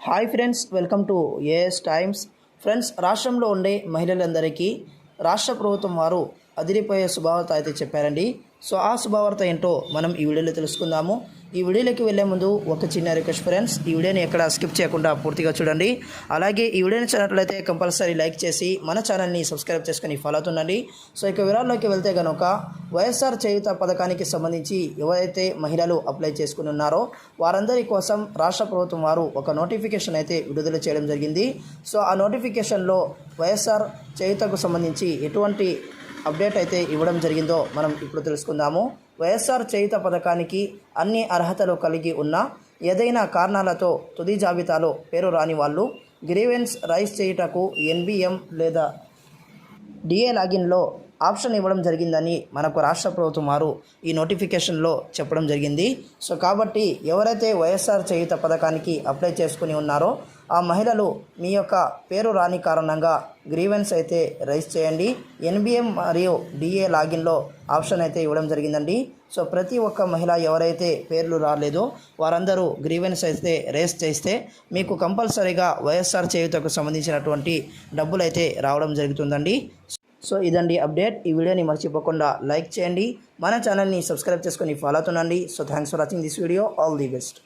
Hi friends welcome to A S Times friends రాష్ట్రంలో ఉండే మహిళలందరికీ రాష్ట్ర ప్రభుత్వం వారు అదిరిపోయే శుభవార్త అయితే చెప్పారండి. సో ఆ శుభవార్త ఏంటో మనం ఈ వీడియోలో తెలుసుకుందాము. ఈ వీడియోలోకి వెళ్ళే ముందు ఒక చిన్న రిక్వెస్ట్ ఫ్రెండ్స్ ఈ వీడియోని ఎక్కడ స్కిప్ చేయకుండా పూర్తిగా చూడండి. అలాగే ఈ వీడియోని చూసినట్లయితే కంపల్సరీ లైక్ చేసి మన ఛానల్ని సబ్స్క్రైబ్ చేసుకొని ఫాలో అవుతుండండి. సో ఇక వివరాల్లోకి వెళ్తే కనుక వైఎస్ఆర్ చేయుత పథకానికి సంబంధించి ఎవరైతే మహిళలు అప్లై చేసుకుని ఉన్నారో వారందరి కోసం రాష్ట్ర ప్రభుత్వం వారు ఒక నోటిఫికేషన్ అయితే విడుదల చేయడం జరిగింది. సో ఆ నోటిఫికేషన్లో వైఎస్ఆర్ చేయుతకు సంబంధించి ఎటువంటి అప్డేట్ అయితే ఇవ్వడం జరిగిందో మనం ఇప్పుడు తెలుసుకుందాము. వైఎస్ఆర్ చేయుత పథకానికి అన్ని అర్హతలు కలిగి ఉన్న ఏదైనా కారణాలతో తుది జాబితాలో పేరు రాని వాళ్ళు గ్రీవెన్స్ రైస్ చేయుటకు ఎన్బిఎం లేదా డిఏ లాగిన్లో ఆప్షన్ ఇవ్వడం జరిగిందని మనకు రాష్ట్ర ప్రభుత్వం వారు ఈ నోటిఫికేషన్లో చెప్పడం జరిగింది. సో కాబట్టి ఎవరైతే వైఎస్ఆర్ చేయుత పథకానికి అప్లై చేసుకుని ఉన్నారో ఆ మహిళలు మీ యొక్క పేరు రాని కారణంగా గ్రీవెన్స్ అయితే రైజ్ చేయండి. ఎన్బిఎం మరియు డిఏ లాగిన్లో ఆప్షన్ అయితే ఇవ్వడం జరిగిందండి. సో ప్రతి ఒక్క మహిళ ఎవరైతే పేర్లు రాలేదో వారందరూ గ్రీవెన్స్ అయితే రేస్ చేస్తే మీకు కంపల్సరీగా వైఎస్ఆర్ చేయుతకు సంబంధించినటువంటి డబ్బులు అయితే రావడం జరుగుతుందండి. సో ఇదండి అప్డేట్. ఈ వీడియోని మర్చిపోకుండా లైక్ చేయండి. మన ఛానల్ని సబ్స్క్రైబ్ చేసుకొని follow అవుతుండండి. So thanks for watching this video all the best